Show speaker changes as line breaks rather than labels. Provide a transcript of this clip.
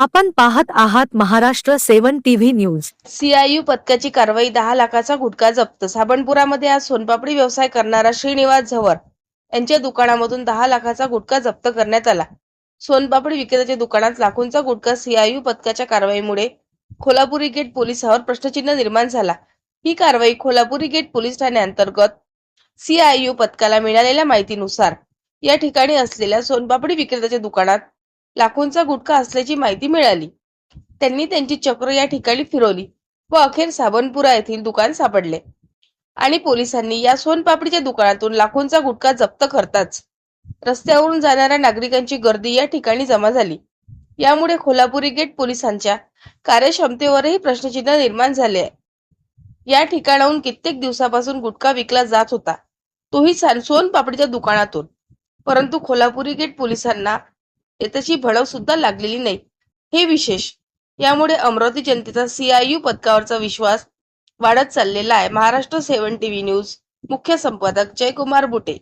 आपण पाहत आहात Maharashtra seven TV news.
CIU पथकाची कारवाई दहा लाखाचा गुटखा जप्त. साबणपुरामध्ये आज सोनपापडी व्यवसाय करणारा श्रीनिवास झवर यांच्या दुकानामधून दहा लाखाचा गुटखा जप्त करण्यात आला. सोनपापडी विक्रेत्याच्या दुकानात लाखोंचा गुटखा सीआययू पथकाच्या कारवाईमुळे खोलापुरी गेट पोलिसावर प्रश्नचिन्ह निर्माण झाला. ही कारवाई खोलापुरी गेट पोलीस ठाण्याअंतर्गत सीआययू पथकाला मिळालेल्या माहितीनुसार या ठिकाणी असलेल्या सोनपापडी विक्रेत्याच्या दुकानात लाखोंचा गुटखा असल्याची माहिती मिळाली. त्यांनी त्यांची चक्र या ठिकाणी फिरवली व अखेर साबणपुरा येथील दुकान सापडले. आणि पोलिसांनी या सोनपापडीच्या दुकानातून लाखोंचा गुटखा जप्त करताच रस्त्यावरून जाणाऱ्या नागरिकांची गर्दी या ठिकाणी जमा झाली. यामुळे खोलापुरी गेट पोलिसांच्या कार्यक्षमतेवरही प्रश्नचिन्ह निर्माण झाले आहे. या ठिकाणाहून कित्येक दिवसापासून गुटखा विकला जात होता. तोही सोन सोनपापडीच्या दुकानातून. परंतु खोलापुरी गेट पोलिसांना याची भडक सुद्धा लागलेली नाही. हे विशेष यामुळे अमरावती जनतेचा सीआययू पदकावरचा विश्वास वाढत चाललेला आहे. महाराष्ट्र सेव्हन टीव्ही न्यूज मुख्य संपादक जयकुमार बुटे.